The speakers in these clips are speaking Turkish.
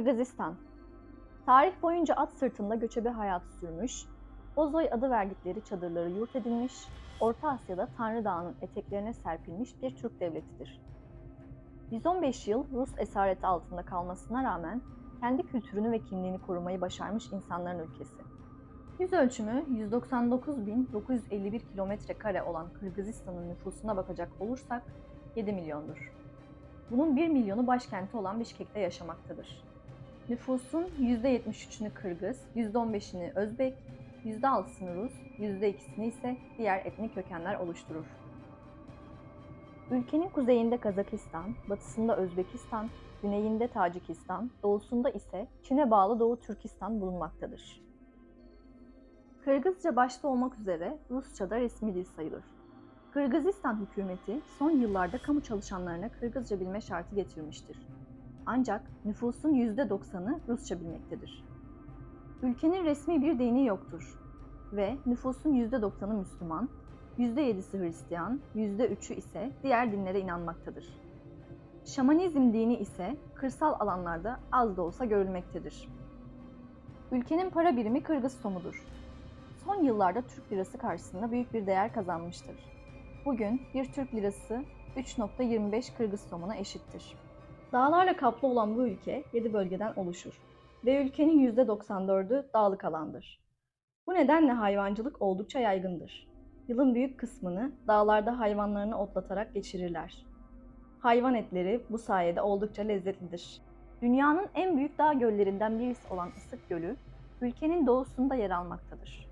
Kırgızistan Tarih boyunca at sırtında göçebe hayatı sürmüş, Bozoy adı verdikleri çadırları yurt edinmiş, Orta Asya'da Tanrı Dağı'nın eteklerine serpilmiş bir Türk devletidir. 115 yıl Rus esareti altında kalmasına rağmen kendi kültürünü ve kimliğini korumayı başarmış insanların ülkesi. Yüz ölçümü 199.951 kilometre kare olan Kırgızistan'ın nüfusuna bakacak olursak 7 milyondur. Bunun 1 milyonu başkenti olan Bişkek'te yaşamaktadır. Nüfusun %73'ünü Kırgız, %15'ini Özbek, %6'sını Rus, %2'sini ise diğer etnik kökenler oluşturur. Ülkenin kuzeyinde Kazakistan, batısında Özbekistan, güneyinde Tacikistan, doğusunda ise Çin'e bağlı Doğu Türkistan bulunmaktadır. Kırgızca başta olmak üzere Rusça da resmi dil sayılır. Kırgızistan hükümeti son yıllarda kamu çalışanlarına Kırgızca bilme şartı getirmiştir. Ancak nüfusun %90'ı Rusça bilmektedir. Ülkenin resmi bir dini yoktur ve nüfusun %90'ı Müslüman, %7'si Hristiyan, %3'ü ise diğer dinlere inanmaktadır. Şamanizm dini ise kırsal alanlarda az da olsa görülmektedir. Ülkenin para birimi Kırgız somudur. Son yıllarda Türk lirası karşısında büyük bir değer kazanmıştır. Bugün bir Türk lirası 3.25 Kırgız somuna eşittir. Dağlarla kaplı olan bu ülke 7 bölgeden oluşur ve ülkenin %94'ü dağlık alandır. Bu nedenle hayvancılık oldukça yaygındır. Yılın büyük kısmını dağlarda hayvanlarını otlatarak geçirirler. Hayvan etleri bu sayede oldukça lezzetlidir. Dünyanın en büyük dağ göllerinden birisi olan Isık Gölü, ülkenin doğusunda yer almaktadır.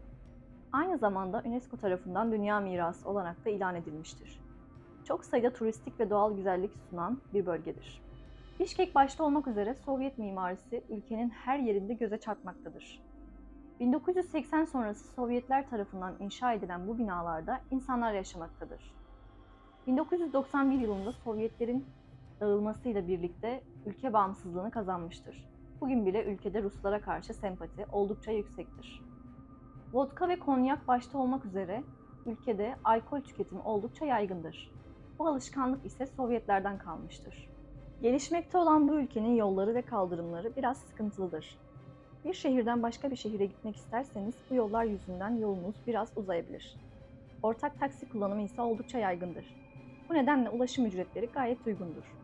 Aynı zamanda UNESCO tarafından Dünya Mirası olarak da ilan edilmiştir. Çok sayıda turistik ve doğal güzellik sunan bir bölgedir. Bişkek başta olmak üzere Sovyet mimarisi ülkenin her yerinde göze çarpmaktadır. 1980 sonrası Sovyetler tarafından inşa edilen bu binalarda insanlar yaşamaktadır. 1991 yılında Sovyetlerin dağılmasıyla birlikte ülke bağımsızlığını kazanmıştır. Bugün bile ülkede Ruslara karşı sempati oldukça yüksektir. Vodka ve konyak başta olmak üzere ülkede alkol tüketimi oldukça yaygındır. Bu alışkanlık ise Sovyetlerden kalmıştır. Gelişmekte olan bu ülkenin yolları ve kaldırımları biraz sıkıntılıdır. Bir şehirden başka bir şehire gitmek isterseniz bu yollar yüzünden yolunuz biraz uzayabilir. Ortak taksi kullanımı ise oldukça yaygındır. Bu nedenle ulaşım ücretleri gayet uygundur.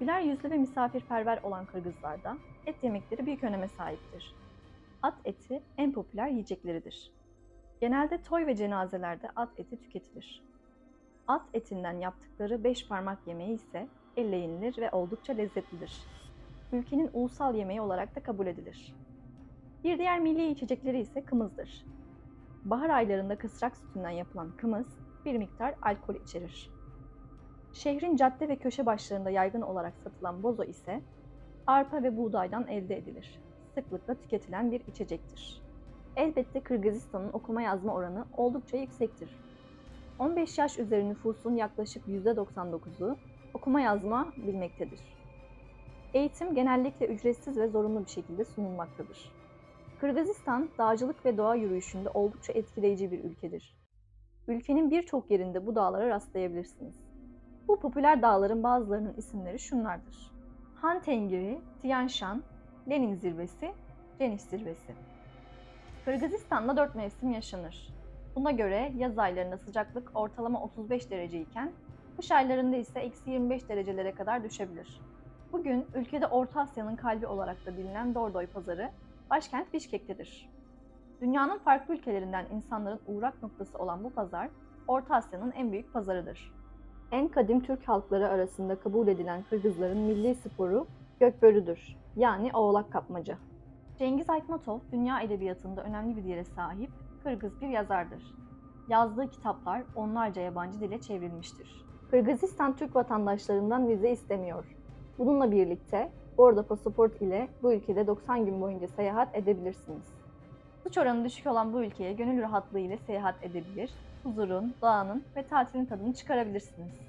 Güler yüzlü ve misafirperver olan Kırgızlarda et yemekleri büyük öneme sahiptir. At eti en popüler yiyecekleridir. Genelde toy ve cenazelerde at eti tüketilir. At etinden yaptıkları beş parmak yemeği ise elle yenilir ve oldukça lezzetlidir. Ülkenin ulusal yemeği olarak da kabul edilir. Bir diğer milli içecekleri ise kımızdır. Bahar aylarında kısrak sütünden yapılan kımız bir miktar alkol içerir. Şehrin cadde ve köşe başlarında yaygın olarak satılan bozo ise arpa ve buğdaydan elde edilir. Sıklıkla tüketilen bir içecektir. Elbette Kırgızistan'ın okuma yazma oranı oldukça yüksektir. 15 yaş üzeri nüfusun yaklaşık %99'u okuma yazma bilmektedir. Eğitim genellikle ücretsiz ve zorunlu bir şekilde sunulmaktadır. Kırgızistan, dağcılık ve doğa yürüyüşünde oldukça etkileyici bir ülkedir. Ülkenin birçok yerinde bu dağlara rastlayabilirsiniz. Bu popüler dağların bazılarının isimleri şunlardır. Han Tengiri, Tian Shan, Lenin Zirvesi, Cenis Zirvesi. Kırgızistan'da dört mevsim yaşanır. Buna göre yaz aylarında sıcaklık ortalama 35 derece iken kış aylarında ise eksi 25 derecelere kadar düşebilir. Bugün ülkede Orta Asya'nın kalbi olarak da bilinen Dordoy pazarı başkent Bişkek'tedir. Dünyanın farklı ülkelerinden insanların uğrak noktası olan bu pazar, Orta Asya'nın en büyük pazarıdır. En kadim Türk halkları arasında kabul edilen Kırgızların milli sporu gökbörüdür, yani oğlak kapmaca. Cengiz Aytmatov, dünya edebiyatında önemli bir yere sahip Kırgız bir yazardır. Yazdığı kitaplar onlarca yabancı dile çevrilmiştir. Kırgızistan Türk vatandaşlarından vize istemiyor. Bununla birlikte Bordo pasaport ile bu ülkede 90 gün boyunca seyahat edebilirsiniz. Suç oranı düşük olan bu ülkeye gönül rahatlığı ile seyahat edebilir, huzurun, doğanın ve tatilin tadını çıkarabilirsiniz.